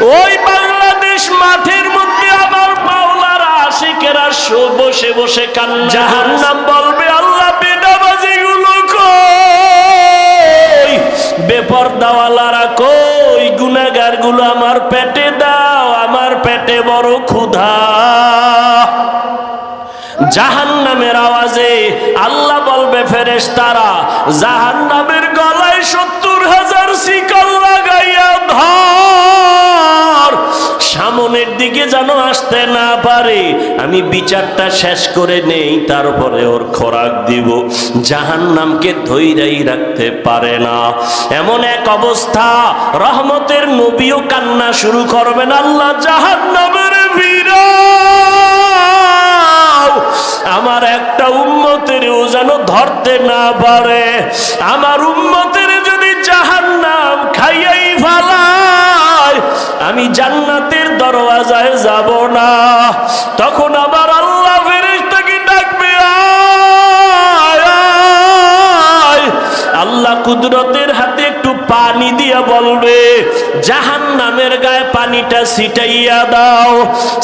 ওই বাংলাদেশ মাঠের মধ্যে আমার মাওলার আশিকেরা বসে বসে কান জাহান্নাম বলবে, আল্লাহ বেদাবাজি গুলো কই? বেপরদাওয়ালারা কই? গুনাগারগুলো আমার পেটে দাও, আমার পেটে বড় ক্ষুধা। জাহান নামের আওয়াজে আল্লাহ বলবে ফেরেশ তারা জাহান নামের গলায় সত্তর হাজার শিকল লাগাইয়া দিকে যেন আসতে না পারে, আমি বিচারটা শেষ করে নেই, তারপরে ওর খোরাক দিব। জাহান নামকে ধৈরাই রাখতে পারে না। এমন এক অবস্থা, রহমতের নবীও কান্না শুরু করবেন, আল্লাহ জাহান নামের আমার একটা উম্মতেরও যেন ধরতে না পারে, আমার উম্মতের যদি তখন আবার আল্লাহ ফেরিস্তাকে ডাকবে। আল্লাহ কুদরতের হাতে একটু পানি দিয়া বলবে জাহান নামের গায়ে পানিটা সিটাইয়া দাও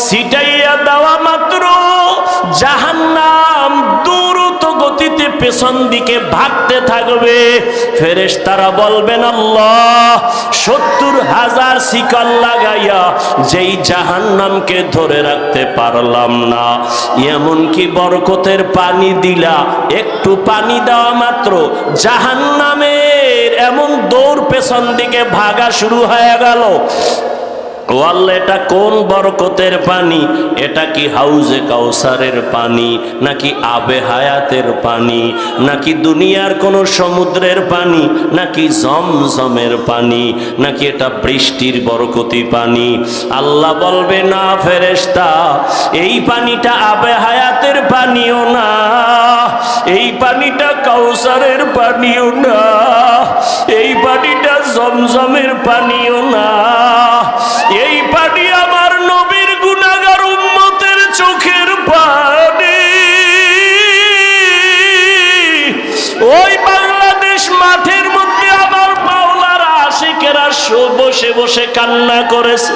সিটাইয়া দেওয়া মাত্র জাহান্নাম পেছন দিকে ভাগতে থাকবে। ফেরেশ তারা বলবেন, আল্লাহ, সত্তর হাজার শিকল লাগাইয়া যেই জাহান্নামকে ধরে রাখতে পারলাম না। এমনকি বরকতের পানি দিলা, একটু পানি দেওয়া মাত্র। জাহান্নামের এমন দৌড় পেছন দিকে ভাগা শুরু হয়ে গেল। ও এটা কোন বরকতের পানি? এটা কি হাউজে কাউসারের পানি, নাকি আবে হায়াতের পানি, নাকি দুনিয়ার কোনো সমুদ্রের পানি, নাকি জমজমের পানি, নাকি এটা বৃষ্টির বরকতি পানি? আল্লাহ বলবে, না ফেরেশতা, এই পানিটা আবে হায়াতের পানিও না, এই পানিটা কাউসারের পানিও না, এই পানিটা জমজমের পানিও না। ওই বাংলাদেশ মাঠের মধ্যে আমার পাওলার আশিকেরা বসে বসে কান্না করেছে।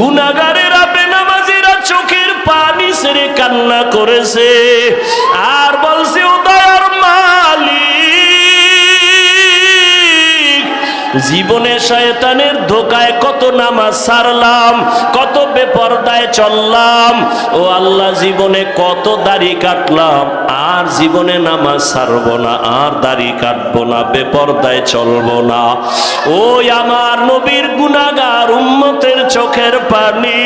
গুনাগারেরা বেনামাজিরা চোখের পানি ছেড়ে কান্না করেছে। আর জীবনে শয়তানের ধোকায় কত নামাজ সারলাম, কত বেপরদায় চললাম, ও আল্লাহ জীবনে কত দাড়ি কাটলাম, আর জীবনে নামাজ সারব না, আর দাড়ি কাটব না, বেপরদায় চলবো না। ওই আমার নবীর গুনাগার উম্মতের চোখের পানি।